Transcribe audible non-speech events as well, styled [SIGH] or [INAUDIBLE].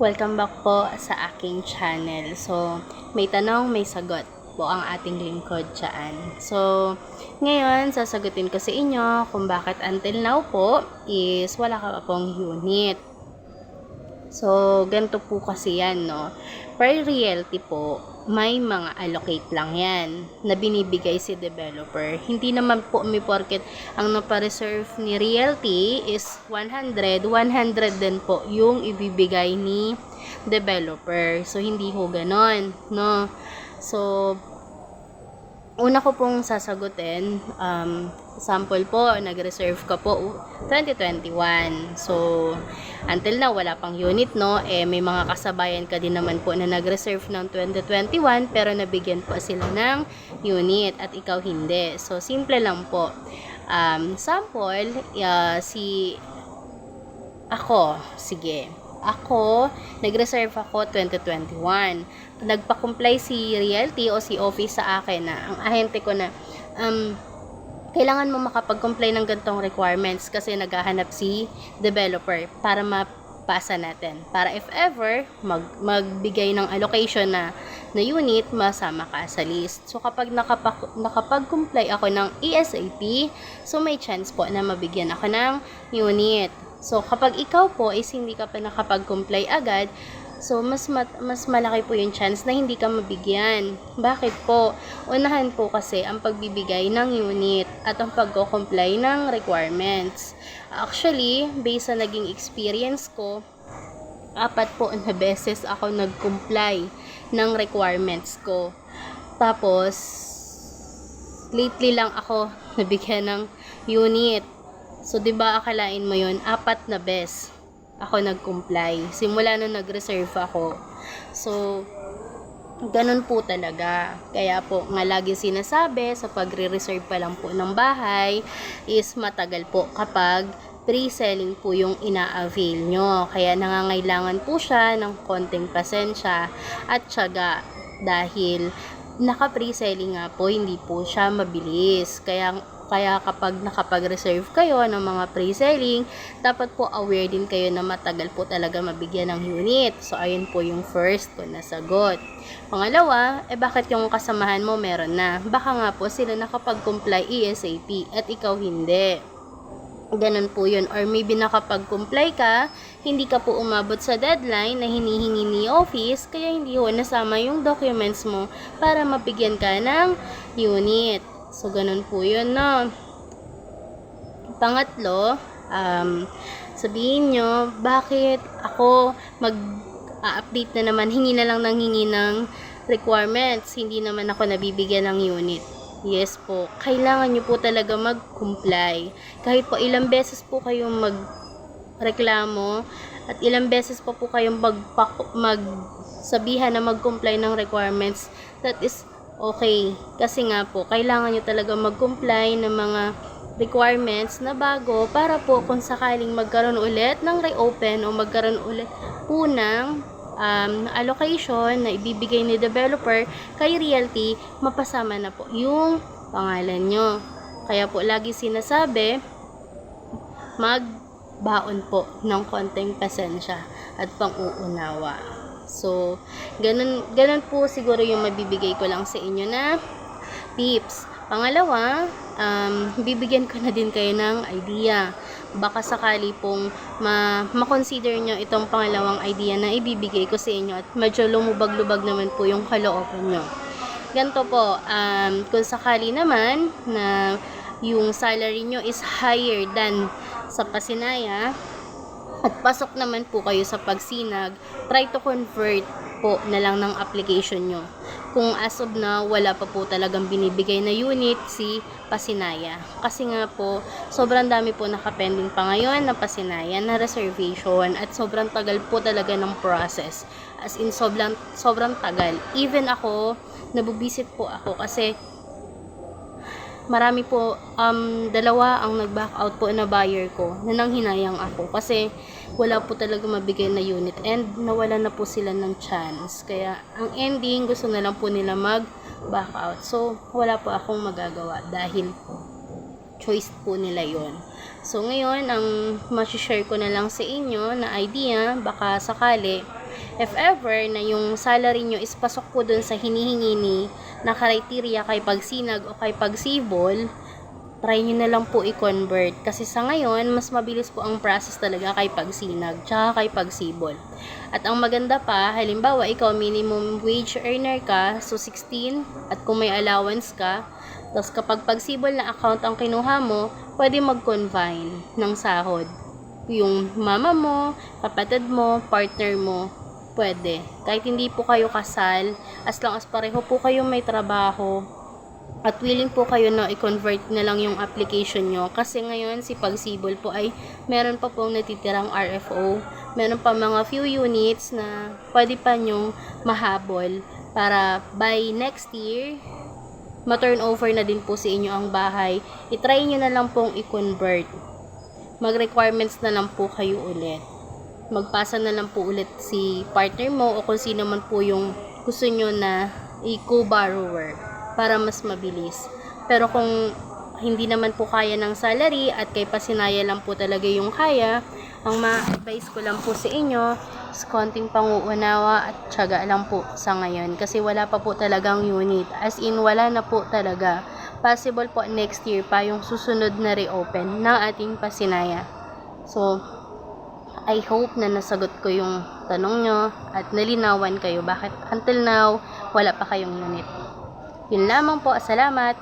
Welcome back po sa aking channel. So, may tanong, may sagot po ang ating lingkod dyan. So, ngayon, sasagutin ko sa inyo kung bakit until now po is wala ka pa pong unit. So, ganito po kasi yan, no? Per realty po, may mga allocate lang yan na binibigay si developer. Hindi naman po may porket ang napareserve ni realty is 100, 100 din po yung ibibigay ni developer. So, hindi ho ganon, no? So, una ko pong sasagutin, um, sample po, nag-reserve ka po 2021. So, until now, wala pang unit, no? Eh, may mga kasabayan ka din naman po na nag-reserve ng 2021, pero nabigyan po sila ng unit at ikaw hindi. So, simple lang po. Um, sample, uh, si ako, sige. Ako, nag-reserve ako 2021. Nagpa-comply si Realty o si Office sa akin na ang ahente ko na um, kailangan mo makapag-comply ng gantong requirements kasi naghahanap si developer para mapasa natin. Para if ever, mag, magbigay ng allocation na, na unit, masama ka sa list. So, kapag nakapag, nakapag-comply ako ng ESAP, so may chance po na mabigyan ako ng unit. So, kapag ikaw po is hindi ka pa nakapag-comply agad, so mas mat, mas malaki po yung chance na hindi ka mabigyan. Bakit po? Unahan po kasi ang pagbibigay ng unit at ang pag-comply ng requirements. Actually, based sa naging experience ko, apat po na [LAUGHS] beses ako nag-comply ng requirements ko. Tapos, lately lang ako nabigyan ng unit. So, di ba akalain mo yun, apat na bes ako nag-comply. Simula nung nag-reserve ako. So, ganun po talaga. Kaya po, nga lagi sinasabi, sa pagre-reserve pa lang po ng bahay, is matagal po kapag pre-selling po yung ina-avail nyo. Kaya nangangailangan po siya ng konting pasensya at syaga dahil naka-pre-selling nga po, hindi po siya mabilis. Kaya kaya kapag nakapag-reserve kayo ng mga pre-selling, dapat po aware din kayo na matagal po talaga mabigyan ng unit. So, ayun po yung first ko na sagot. Pangalawa, eh bakit yung kasamahan mo meron na? Baka nga po sila nakapag-comply ESAP at ikaw hindi. Ganun po yun. Or maybe nakapag-comply ka, hindi ka po umabot sa deadline na hinihingi ni office, kaya hindi ho nasama yung documents mo para mabigyan ka ng unit. So, ganun po yun, no? Pangatlo, um, sabihin nyo, bakit ako mag-update na naman, hingi na lang ng hingi ng requirements, hindi naman ako nabibigyan ng unit. Yes po, kailangan nyo po talaga mag-comply. Kahit po ilang beses po kayong mag-reklamo at ilang beses pa po kayong mag, mag na mag-comply ng requirements, that is okay. Kasi nga po, kailangan nyo talaga mag-comply ng mga requirements na bago para po kung sakaling magkaroon ulit ng reopen o magkaroon ulit po ng um, allocation na ibibigay ni developer kay realty, mapasama na po yung pangalan nyo. Kaya po lagi sinasabi, magbaon po ng konting pasensya at pang-uunawa. So, ganun, ganun po siguro yung mabibigay ko lang sa inyo na tips. Pangalawa, um, bibigyan ko na din kayo ng idea. Baka sakali pong ma- ma-consider nyo itong pangalawang idea na ibibigay ko sa inyo at medyo lumubag-lubag naman po yung kalooban nyo. Ganto po, um, kung sakali naman na yung salary nyo is higher than sa pasinaya, at pasok naman po kayo sa pagsinag, try to convert po na lang ng application nyo. Kung as of now, wala pa po talagang binibigay na unit si Pasinaya. Kasi nga po, sobrang dami po nakapending pa ngayon na Pasinaya na reservation at sobrang tagal po talaga ng process. As in, sobrang, sobrang tagal. Even ako, nabubisit po ako kasi marami po, um, dalawa ang nag-back out po na buyer ko na nang hinayang ako kasi wala po talaga mabigay na unit and nawala na po sila ng chance. Kaya ang ending gusto na lang po nila mag-back out. So wala po akong magagawa dahil choice po nila yon. So ngayon ang ma-share ko na lang sa inyo na idea baka sakali if ever na yung salary nyo is pasok po dun sa hinihingi ni na criteria kay pagsinag o kay pagsibol, try nyo na lang po i-convert. Kasi sa ngayon, mas mabilis po ang process talaga kay pagsinag, tsaka kay pagsibol. At ang maganda pa, halimbawa, ikaw minimum wage earner ka, so 16, at kung may allowance ka, tapos kapag pagsibol na account ang kinuha mo, pwede mag-confine ng sahod. Yung mama mo, kapatid mo, partner mo, pwede. Kahit hindi po kayo kasal, as long as pareho po kayo may trabaho, at willing po kayo na i-convert na lang yung application nyo. Kasi ngayon, si Pagsibol po ay meron pa pong natitirang RFO. Meron pa mga few units na pwede pa nyong mahabol para by next year, ma-turn over na din po sa inyo ang bahay. I-try nyo na lang pong i-convert. Mag-requirements na lang po kayo ulit. Magpasa na lang po ulit si partner mo o kung sino man po yung gusto nyo na i-co-borrower para mas mabilis. Pero kung hindi naman po kaya ng salary at kay pasinaya lang po talaga yung kaya, ang ma-advise ko lang po sa inyo is konting panguunawa at tiyaga lang po sa ngayon kasi wala pa po talagang unit. As in, wala na po talaga. Possible po next year pa yung susunod na reopen ng ating pasinaya. So, I hope na nasagot ko yung tanong nyo at nalinawan kayo bakit until now wala pa kayong unit. Yun lamang po. Salamat.